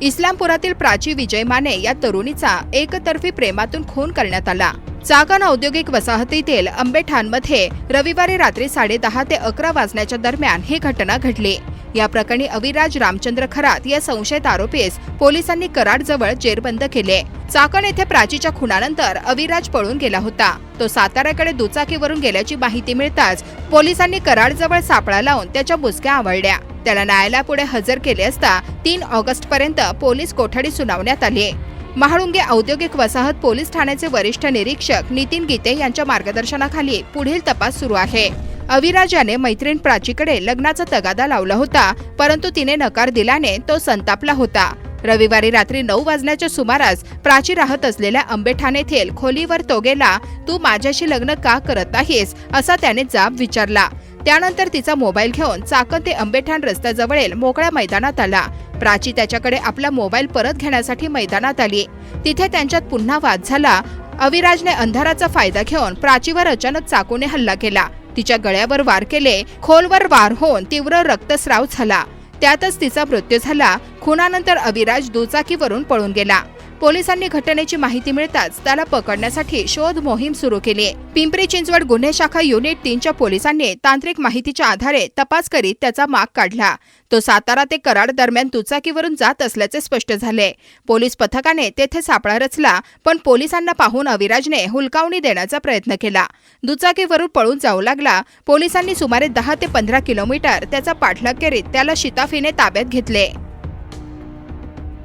इस्लामपुरातील प्राची विजय माने या तरुणीचा एकतर्फी प्रेमातून खून करण्यात आला. चाकण औद्योगिक वसाहतीतील आंबेठाणमध्ये रविवारी रात्री साडेदहा ते अकरा वाजण्याच्या दरम्यान ही घटना घडली. या प्रकरणी अविराज रामचंद्र खरात या संशयित आरोपीस पोलिसांनी कराडजवळ जेरबंद केले. चाकण येथे प्राचीच्या खुनानंतर अविराज पळून गेला होता. तो साताऱ्याकडे दुचाकीवरून गेल्याची माहिती मिळताच पोलिसांनी कराडजवळ सापळा लावून त्याच्या मुसक्या आवळल्या. त्याला न्यायालयापुढे हजर केले असता तीन ऑगस्ट पर्यंत पोलीस कोठडी सुनावण्यात आली. महाळुंगे औद्योगिक वसाहत पोलीस ठाण्याचे वरिष्ठ निरीक्षक नितीन गीते यांच्या मार्गदर्शनाखाली पुढील तपास सुरू आहे. अविराजाने मैत्रीण प्राचीकडे लग्नाचा तगादा लावला होता परंतु तिने नकार दिल्याने तो संतापला होता. रविवारी रात्री नऊ वाजण्याच्या सुमारास प्राची राहत असलेल्या आंबेठाण येथील खोलीवर तो गेला तू माझ्याशी लग्न का करत नाहीस? असा त्याने जाब विचारला. त्यानंतर तिचा मोबाईल घेऊन चाकण ते आंबेठाण रस्त्याजवळील मोकळ्या मैदानात आला. प्राची त्याच्याकडे आपला मोबाईल परत घेण्यासाठी मैदानात आली. तिथे त्यांच्यात पुन्हा वाद झाला. अविराजने अंधाराचा फायदा घेऊन प्राचीवर अचानक चाकूने हल्ला केला. तिच्या गळ्यावर वार केले. खोलवर वार होऊन तीव्र रक्तस्राव झाला. त्यातच तिचा मृत्यू झाला. खुनानंतर अविराज दुचाकीवरून पळून गेला. पोलिसांनी घटनेची माहिती मिळताच त्याला पकडण्यासाठी शोध मोहीम सुरू केली. पिंपरी चिंचवड गुन्हे शाखा युनिट तीनच्या पोलिसांनी तांत्रिक माहितीच्या आधारे तपास करीत त्याचा माग काढला. तो सातारा ते कराड दरम्यान दुचाकीवरून जात असल्याचे स्पष्ट झाले. पोलीस पथकाने तेथे सापळा रचला पण पोलिसांना पाहून अविराजने हुलकावणी देण्याचा प्रयत्न केला. दुचाकीवरून पळून जाऊ लागला. पोलिसांनी सुमारे दहा ते पंधरा किलोमीटर त्याचा पाठलाग करीत त्याला शिताफीने ताब्यात घेतले.